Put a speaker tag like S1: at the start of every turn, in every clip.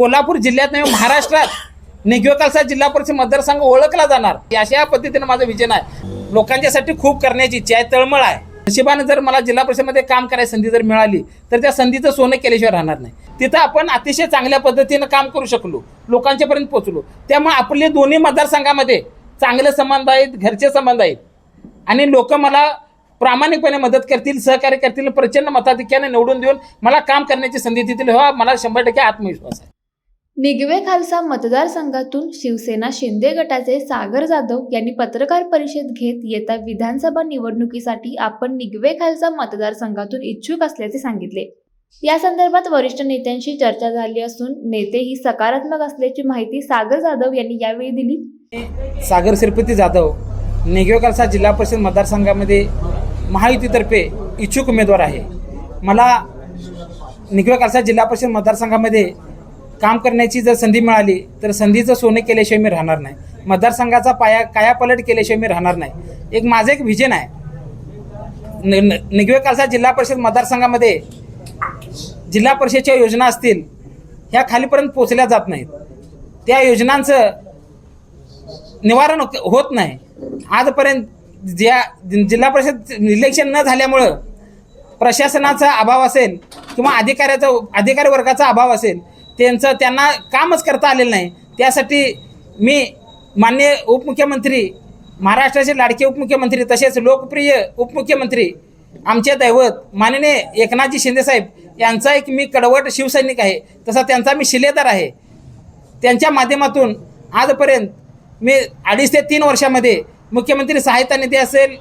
S1: कोल्हापूर जिल्ह्यात नाही महाराष्ट्रात. निगवेकालचा जिल्हा परिषद मतदारसंघ ओळखला जाणार. अशा पद्धतीनं माझं विजन आहे. लोकांच्यासाठी खूप करण्याची इच्छा आहे तळमळ आहे. नशिबाने जर मला जिल्हा परिषदमध्ये काम करायची संधी जर मिळाली तर त्या संधीचं सोनं केल्याशिवाय राहणार नाही. तिथं आपण अतिशय चांगल्या पद्धतीनं काम करू शकलो लोकांच्यापर्यंत पोहोचलो. त्यामुळे आपले दोन्ही मतदारसंघामध्ये चांगले संबंध आहेत घरचे संबंध आहेत. आणि लोक मला प्रामाणिकपणे मदत करतील सहकार्य करतील प्रचंड मताधिक्याने निवडून देऊन मला काम करण्याची संधी देतील. हा मला शंभर टक्के आत्मविश्वास आहे.
S2: निगवे खालसा मतदारसंघातून शिवसेना शिंदे गटाचे सागर जाधव यांनी पत्रकार परिषद घेत येत्या विधानसभा निवडणुकीसाठी आपण निगवे खालसा मतदारसंघातून इच्छुक असल्याचे सांगितले. या संदर्भात वरिष्ठ नेत्यांशी चर्चा झाली असून नेते ही सकारात्मक असल्याची माहिती सागर जाधव यांनी यावेळी दिली.
S1: सागर श्रीपती जाधव नेगेवकरसा जिल्हा परिषद मतदारसंघामध्ये महायुतीतर्फे इच्छुक उमेदवार आहे. मला निगवेकरसा जिल्हा परिषद मतदारसंघामध्ये काम करण्याची जर संधी मिळाली तर संधीचं सोने केल्याशिवाय मी राहणार नाही. मतदारसंघाचा पाया कायापलट केल्याशिवाय मी राहणार नाही. एक माझं एक व्हिजन आहे. न नि- जिल्हा परिषद मतदारसंघामध्ये जिल्हा परिषदच्या योजना असतील ह्या खालीपर्यंत पोचल्या जात नाहीत. त्या योजनांचं निवारण होत- होत नाही. आजपर्यंत ज्या जिल्हा परिषद इलेक्शन न झाल्यामुळं प्रशासनाचा अभाव असेल किंवा अधिकाऱ्याचा अधिकारी वर्गाचा अभाव असेल त्यांचं त्यांना कामच करता आलेलं नाही. त्यासाठी मी मान्य उपमुख्यमंत्री महाराष्ट्राचे लाडके उपमुख्यमंत्री तसेच लोकप्रिय उपमुख्यमंत्री आमचे दैवत माननीय एकनाथजी शिंदेसाहेब यांचा एक मी कडवट शिवसैनिक आहे. तसा त्यांचा मी शिलेदार आहे. त्यांच्या माध्यमातून आजपर्यंत मी अडीच ते तीन वर्षामध्ये मुख्यमंत्री सहायता निधी असेल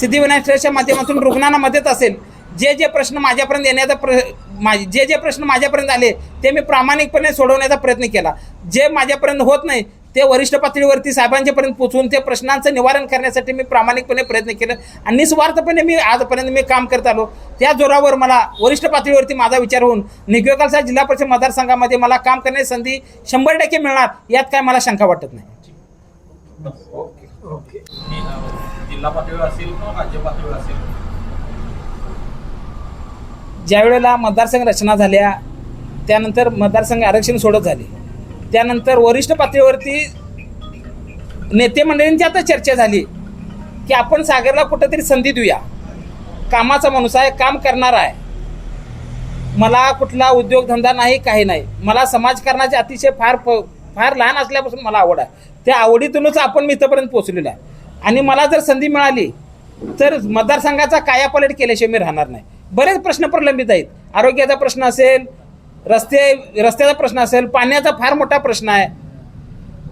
S1: सिद्धिविनायक ट्रस्टच्या माध्यमातून रुग्णांना मदत असेल जे जे प्रश्न माझ्यापर्यंत येण्याचा प्र माझे जे जे प्रश्न माझ्यापर्यंत आले ते मी प्रामाणिकपणे सोडवण्याचा प्रयत्न केला. जे माझ्यापर्यंत होत नाही ते वरिष्ठ पातळीवरती साहेबांच्यापर्यंत पोचवून ते प्रश्नांचं निवारण करण्यासाठी मी प्रामाणिकपणे प्रयत्न केलं आणि निस्वार्थपणे मी आजपर्यंत मी काम करत आलो. त्या जोरावर मला वरिष्ठ पातळीवरती माझा विचार होऊन निगवेकालचा जिल्हा परिषद मतदारसंघामध्ये मला काम करण्याची संधी शंभर टक्के मिळणार यात काय मला शंका वाटत नाही.
S3: जिल्हा पातळीवर असेल किंवा राज्य पातळीवर असेल
S1: ज्या वेळेला मतदारसंघ रचना झाल्या त्यानंतर मतदारसंघ आरक्षण सोडत झाले. त्यानंतर वरिष्ठ पातळीवरती नेते मंडळींची आता चर्चा झाली की आपण सागरला कुठंतरी संधी देऊया. कामाचा माणूस आहे काम करणार आहे. मला कुठला उद्योगधंदा नाही काही नाही. मला समाजकारणाचे अतिशय फार प- फार लहान असल्यापासून मला आवड आहे. त्या आवडीतूनच आपण मी इथंपर्यंत पोचलेलो आहे. आणि मला जर संधी मिळाली तर मतदारसंघाचा कायापलट केल्याशिवाय मी राहणार नाही. बरेच प्रश्न प्रलंबित आहेत. आरोग्याचा प्रश्न असेल रस्ते रस्त्याचा प्रश्न असेल पाण्याचा फार मोठा प्रश्न आहे.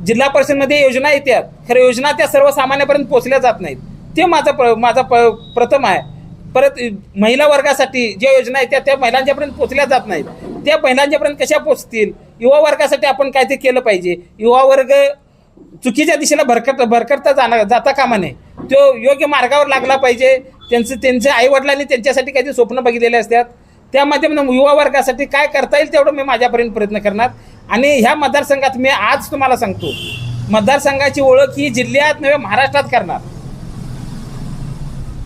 S1: जिल्हा परिषदमध्ये योजना येतात खरं योजना त्या सर्वसामान्यापर्यंत पोहोचल्या जात नाहीत. ते माझं प माझा प प्रथम आहे. परत महिला वर्गासाठी ज्या योजना येतात त्या महिलांच्यापर्यंत पोचल्या जात नाहीत. त्या महिलांच्यापर्यंत कशा पोचतील युवा वर्गासाठी आपण काय ते केलं पाहिजे? युवा वर्ग चुकीच्या दिशेला भरकट भरकटता जाणार जाता कामा नये. तो योग्य मार्गावर लागला पाहिजे. त्यांचं त्यांच्या आईवडिलांनी त्यांच्यासाठी काहीतरी स्वप्न बघितलेले असतात. त्या माध्यमातून युवा वर्गासाठी काय करता येईल तेवढं मी माझ्यापर्यंत प्रयत्न करणार. आणि ह्या मतदारसंघात मी आज तुम्हाला सांगतो मतदारसंघाची ओळख ही जिल्ह्यात नव्हे महाराष्ट्रात करणार.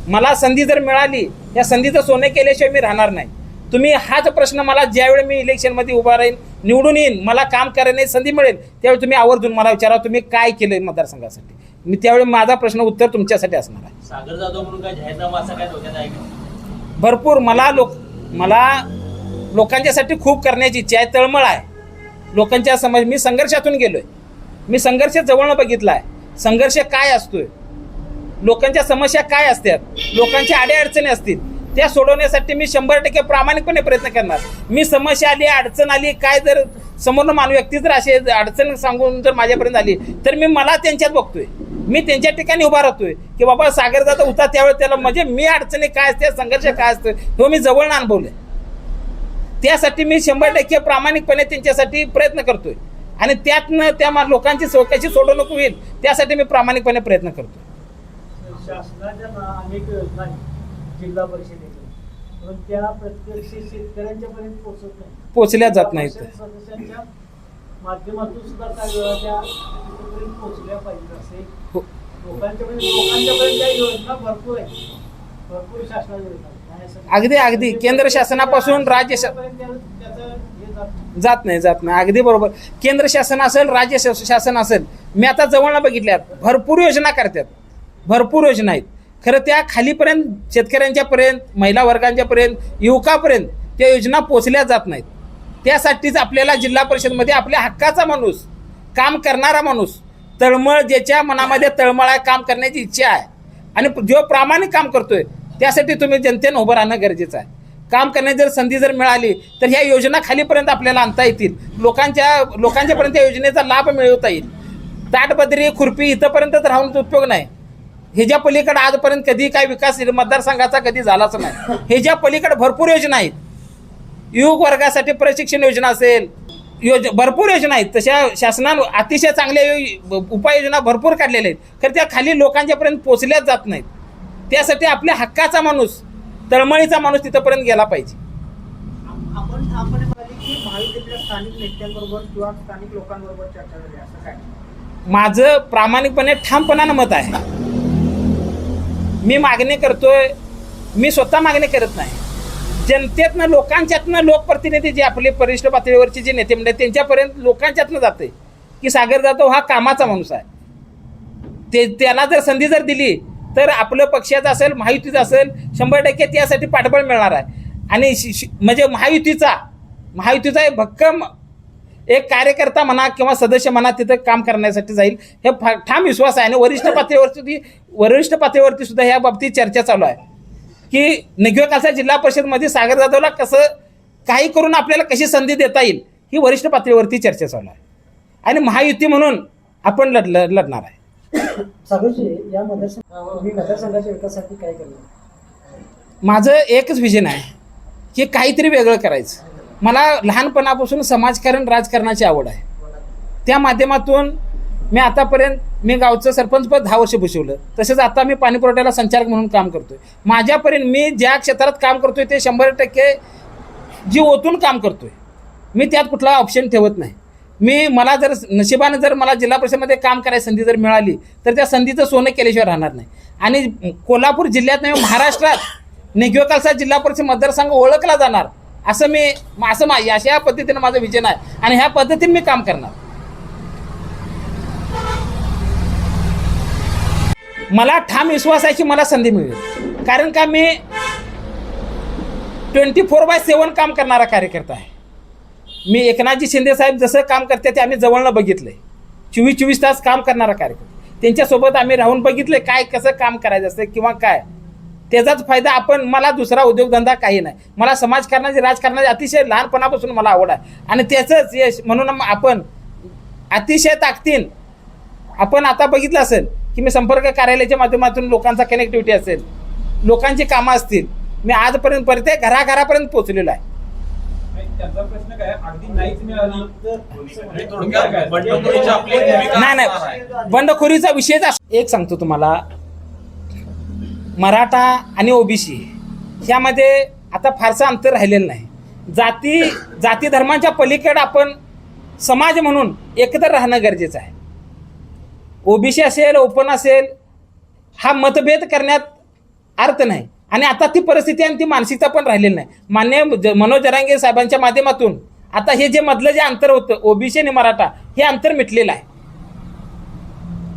S1: मला संधी जर मिळाली या संधीचं सोने केल्याशिवाय मी राहणार नाही. तुम्ही हाच प्रश्न मला ज्यावेळी मी इलेक्शनमध्ये उभा राहीन निवडून येईन मला काम करण्याची संधी मिळेल त्यावेळी तुम्ही आवर्जून मला विचारा तुम्ही काय केलं मतदारसंघासाठी? मी त्यावेळी माझा प्रश्न उत्तर तुमच्यासाठी असणार आहे.
S3: सागर जाधव म्हणून काय जाहीरनामा असा काय डोक्यात आहे का?
S1: भरपूर मला लोक मला लोकांच्यासाठी खूप करण्याची इच्छा आहे तळमळ आहे. लोकांच्या समज मी संघर्षातून गेलोय. मी संघर्ष जवळनं बघितला आहे संघर्ष काय असतोय? लोकांच्या समस्या काय असतात? लोकांच्या अडीअडचणी असतील. त्या सोडवण्यासाठी मी शंभर टक्के प्रामाणिकपणे प्रयत्न करणार. मी समस्या आली अडचण आली काय जर समोर मानव व्यक्ती जर असे अडचण सांगून जर माझ्यापर्यंत आली तर मी मला त्यांच्यात बघतोय. मी त्यांच्या ठिकाणी उभा राहतोय की बाबा सागर जाता होता त्यावेळेस त्याला म्हणजे मी अडचणी काय असते संघर्ष काय असतो तो मी जवळनं अनुभवले. त्यासाठी मी शंभर टक्के प्रामाणिकपणे त्यांच्यासाठी प्रयत्न करतोय. आणि त्यातनं त्या मा- लोकांची सो- कशी सोडवणूक होईल त्यासाठी मी प्रामाणिकपणे प्रयत्न करतोय.
S4: शासनाच्या अनेक योजना जिल्हा परिषदेच्या पण त्या प्रत्यक्ष शेतकऱ्यांच्या पर्यंत पोहोचत नाही.
S1: पोचल्या जात नाहीत.
S4: सदस्यांच्या माध्यमातून सुद्धा काही वेळा त्या तिथपर्यंत पोहोचल्या पाहिजेत असे.
S1: हो.
S4: लोकांच्या पर्यंत लोकांच्या पर्यंत त्या योजना भरपूर आहेत. भरपूर शासनाच्या योजना आहेत. आणि असं-
S1: अगदी अगदी. केंद्र शासनापासून राज्य शा-
S4: त्यापर्यंत त्या- त्याचं हे जात नाही.
S1: जात नाही जात नाही. अगदी बरोबर. केंद्र शासन असेल राज्य शास- शासन असेल. मी आता जवळनं बघितल्यात. भरपूर योजना करतात. भरपूर योजना आहेत. खरं त्या खालीपर्यंत शेतकऱ्यांच्या पर्यंत महिला वर्गांच्या पर्यंत युवकापर्यंत त्या योजना पोचल्या जात नाहीत. त्यासाठीच आपल्याला जिल्हा परिषदमध्ये आपल्या हक्काचा माणूस काम करणारा माणूस तळमळ ज्याच्या मनामध्ये तळमळ आहे काम करण्याची इच्छा आहे. आणि जो प्रामाणिक काम करतोय त्यासाठी तुम्ही जनतेनं उभं राहणं गरजेचं आहे. काम करण्याची जर संधी जर मिळाली तर ह्या योजना खालीपर्यंत आपल्याला आणता येतील. लोकांच्या लोकांच्यापर्यंत या योजनेचा लाभ मिळवता येईल. ताटबद्री खुरपी इथंपर्यंतच राहून उपयोग नाही. ह्याच्या पलीकडे आजपर्यंत कधी काय विकास मतदारसंघाचा कधी झालाच नाही. ह्याच्या पलीकडे भरपूर योजना आहेत. युवक वर्गासाठी प्रशिक्षण योजना असेल योज भरपूर योजना आहेत. तशा शासनानं अतिशय चांगल्या उपाययोजना भरपूर काढलेल्या आहेत. खरं त्या खाली लोकांच्यापर्यंत पोचल्याच जात नाहीत. त्यासाठी आपल्या हक्काचा माणूस तळमळीचा माणूस तिथंपर्यंत गेला पाहिजे.
S4: आप- आपण स्थानिक नेत्यांबरोबर किंवा स्थानिक लोकांबरोबर चर्चा झाली असं काय?
S1: माझं प्रामाणिकपणे ठामपणानं मत आहे. मी मागणी करतोय मी स्वतः मागणी करत नाही. जनतेतनं लोकांच्यातनं लोकप्रतिनिधी जे आपले वरिष्ठ पातळीवरचे जे नेते म्हणजे त्यांच्यापर्यंत लोकांच्यातनं जाते की सागर जाधव हा कामाचा माणूस आहे. ते त्याला जर संधी जर दिली तर आपलं पक्षाचं असेल महायुतीचं असेल शंभर टक्के त्यासाठी पाठबळ मिळणार आहे. आणि शि- म्हणजे महायुतीचा महायुतीचा एक भक्कम एक कार्यकर्ता म्हणा किंवा सदस्य म्हणा तिथं काम करण्यासाठी जाईल. हे ठाम विश्वास आहे. आणि वरिष्ठ पातळीवरती वरिष्ठ पातळीवरती सुद्धा ह्या बाबतीत चर्चा चालू आहे. की निगवेकाचा जिल्हा परिषदमध्ये सागर जाधवला कसं काही करून आपल्याला कशी संधी देता येईल ही वरिष्ठ पातळीवरती चर्चा चालू आहे. आणि महायुती म्हणून आपण लढ लढणार आहे. माझं एकच विजन आहे की काहीतरी वेगळं करायचं. मला लहानपणापासून समाजकारण राजकारणाची आवड आहे. त्या माध्यमातून मी आतापर्यंत मी गावचं सरपंचपद दहा वर्ष भूषवलं. तसेच आता मी पाणी पुरवठ्याला संचालक म्हणून काम करतोय. माझ्यापर्यंत मी ज्या क्षेत्रात काम करतोय ते शंभर टक्के जी ओतून काम करतोय. मी त्यात कुठला ऑप्शन ठेवत नाही. मी मला जर नशिबानं जर मला जिल्हा परिषदमध्ये काम करायची संधी जर मिळाली तर त्या संधीचं सोनं केल्याशिवाय राहणार नाही. आणि कोल्हापूर जिल्ह्यात नाही महाराष्ट्रात निगवेकालचा जिल्हा परिषद मतदारसंघ ओळखला जाणार. असं मी असं मा अशा पद्धतीनं माझं विजन आहे. आणि ह्या पद्धतीने मी काम करणार. मला ठाम विश्वास आहे की मला संधी मिळेल. कारण का मी ट्वेंटी फोर बाय सेवन काम करणारा कार्यकर्ता आहे. मी एकनाथजी शिंदे साहेब जसं काम करते ते आम्ही जवळनं बघितलंय. चोवीस चोवीस तास काम करणारा कार्यकर्ता. त्यांच्यासोबत आम्ही राहून बघितलंय काय कसं काम करायचं असतं किंवा काय. त्याचाच फायदा आपण मला दुसरा उद्योगधंदा काही नाही. मला समाजकारणाची राजकारणाची अतिशय लहानपणापासून मला आवड आहे. आणि त्याचंच यश म्हणून आपण अतिशय ताकदीन आपण आता बघितलं असेल की मी संपर्क कार्यालयाच्या माध्यमातून लोकांचा कनेक्टिव्हिटी असेल लोकांची कामं असतील. मी आजपर्यंत प्रत्येक घराघरापर्यंत पोहोचलेलो आहे.
S3: त्यांचा प्रश्न काय अगदी नाहीच मिळाली. थोडक्यात बंडखोरीची आपली भूमिका
S1: नाही. नाही. बंडखोरीचा विषयच अस- एक सांगतो तुम्हाला. मराठा आणि ओबीसी ह्यामध्ये आता फारसं अंतर राहिलेलं नाही. जाती जाती धर्मांच्या पलीकडे आपण समाज म्हणून एकत्र राहणं गरजेचं आहे. ओबीसी असेल ओपन असेल हा मतभेद करण्यात अर्थ नाही. आणि आता ती परिस्थिती आणि ती मानसिकता पण राहिलेली नाही. मान्य ज- मनोज जरांगे साहेबांच्या माध्यमातून आता हे जे मधलं जे अंतर होतं ओबीसी आणि मराठा हे अंतर मिटलेलं आहे.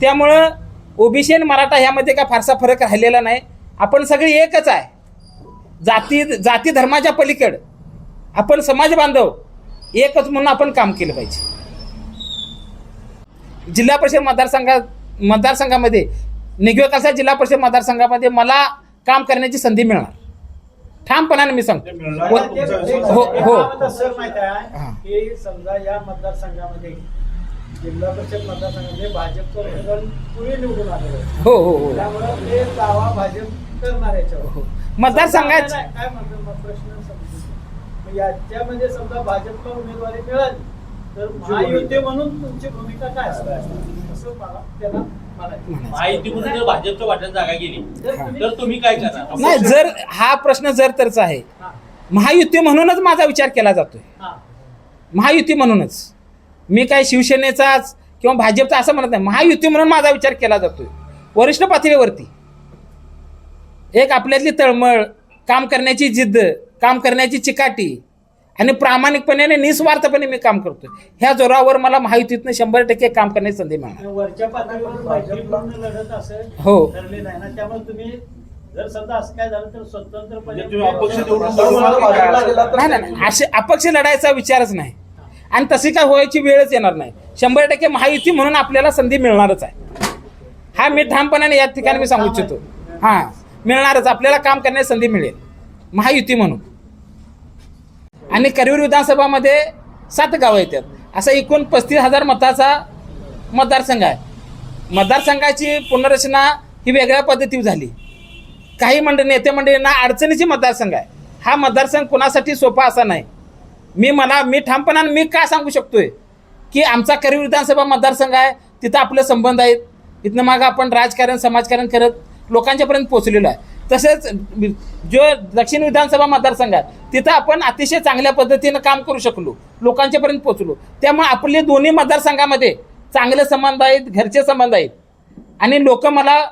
S1: त्यामुळं ओबीसी आणि मराठा ह्यामध्ये काय फारसा फरक राहिलेला नाही. आपण सगळे एकच आहे. जाती जाती धर्माच्या पलीकड. आपण समाज बांधव एकच म्हणून आपण काम केलं पाहिजे. जिल्हा परिषद मतदारसंघात मतदारसंघामध्ये निगवेकालचा जिल्हा परिषद मतदारसंघामध्ये मला काम करण्याची संधी मिळणार. ठामपणाने मी सांगतो. हो हो हो. हा.
S4: समजा या मतदारसंघामध्ये जिल्हा परिषद मतदारसंघामध्ये भाजपचं निवडून आलेलं
S1: हो हो हो.
S4: त्यामुळे ते दावा भाजप करणार याच्यावर.
S1: हो. मतदारसंघात
S4: समजा काय म्हणतो मग प्रश्न समजून याच्यामध्ये समजा भाजपला उमेदवारी मिळाली तर महायुती म्हणून तुमची भूमिका काय असणार? असं मला त्याला म्हणायचं.
S3: माहिती म्हणून जर भाजपच्या वाट्यात जागा गेली
S4: जर तुम्ही-
S3: तर तुम्ही काय करणार?
S1: नाही जर हा प्रश्न जर तरचा आहे.
S4: हा,
S1: महायुती म्हणूनच माझा विचार केला जातोय. महायुती म्हणूनच. मी काय शिवसेनेचाच किंवा भाजपचा असं म्हणत नाही. महायुती म्हणून माझा विचार केला जातोय. वरिष्ठ पातळीवरती. एक आपल्यातली तळमळ काम करण्याची जिद्द काम करण्याची चिकाटी. आणि प्रामाणिकपणे आणि निस्वार्थपणे मी काम करतोय. ह्या जोरावर मला महायुतीतनं शंभर टक्के काम करण्याची संधी मिळणार.
S4: वरच्या पातळीवर मैत्रीपूर्ण लढत असं
S1: हो.
S4: ठरले नाही ना त्यामुळे तुम्ही जर समजा असं काय झालं तर स्वतंत्रपणे
S3: म्हणजे?
S1: नाही नाही नाही. असे अपक्ष लढायचा विचारच नाही. आणि तशी काय व्हायची वेळच येणार नाही. शंभर टक्के महायुती म्हणून आपल्याला संधी मिळणारच आहे. हा मी ठामपणाने या ठिकाणी मी सांगू इच्छितो. हां. मिळणारच. आपल्याला काम करण्याची संधी मिळेल. महायुती म्हणून. आणि करवीर विधानसभामध्ये सात गावं येतात. असा एकूण पस्तीस हजार मताचा मतदारसंघ आहे. मतदारसंघाची पुनर्रचना ही वेगळ्या पद्धतीवर झाली. काही मंडळी नेते मंडळींना अडचणीची मतदारसंघ आहे. हा मतदारसंघ कुणासाठी सोपा असा नाही. मी मला मी ठामपणाने मी का सांगू शकतोय? की आमचा करवीर विधानसभा मतदारसंघ आहे तिथं आपले संबंध आहेत. इथनं मागं आपण राजकारण समाजकारण करत लोकांच्यापर्यंत पोहोचलेलो आहे. तसेच जो दक्षिण विधानसभा मतदारसंघ आहे तिथं आपण अतिशय चांगल्या पद्धतीनं काम करू शकलो. लोकांच्यापर्यंत पोहोचलो. त्यामुळे आपले दोन्ही मतदारसंघामध्ये चांगले संबंध आहेत घरचे संबंध आहेत. आणि लोक मला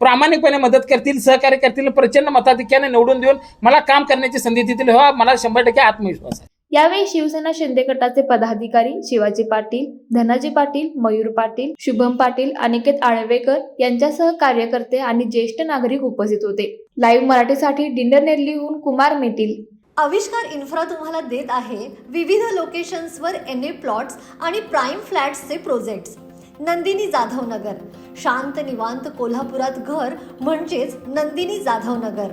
S1: प्रामाणिकपणे मदत करतील सहकार्य करतील प्रचंड मताधिक्याने निवडून देऊन मला काम करण्याची संधी देतील. हा मला शंभर टक्के आत्मविश्वास आहे.
S2: यावेळी शिवसेना शिंदे गटाचे पदाधिकारी शिवाजी पाटील धनाजी पाटील मयूर पाटील शुभम पाटील अनिकेत आळवेकर यांच्यासह कार्यकर्ते आणि ज्येष्ठ नागरिक उपस्थित होते. लाईव्ह मराठीसाठी डिंडर नेरलीहून कुमार मेटील.
S5: आविष्कार इन्फ्रा तुम्हाला देत आहे विविध लोकेशन्सवर एन ए प्लॉट्स आणि प्राईम फ्लॅट्सचे प्रोजेक्ट्स. नंदिनी जाधव नगर शांत निवांत कोल्हापुरात घर म्हणजेच नंदिनी जाधव नगर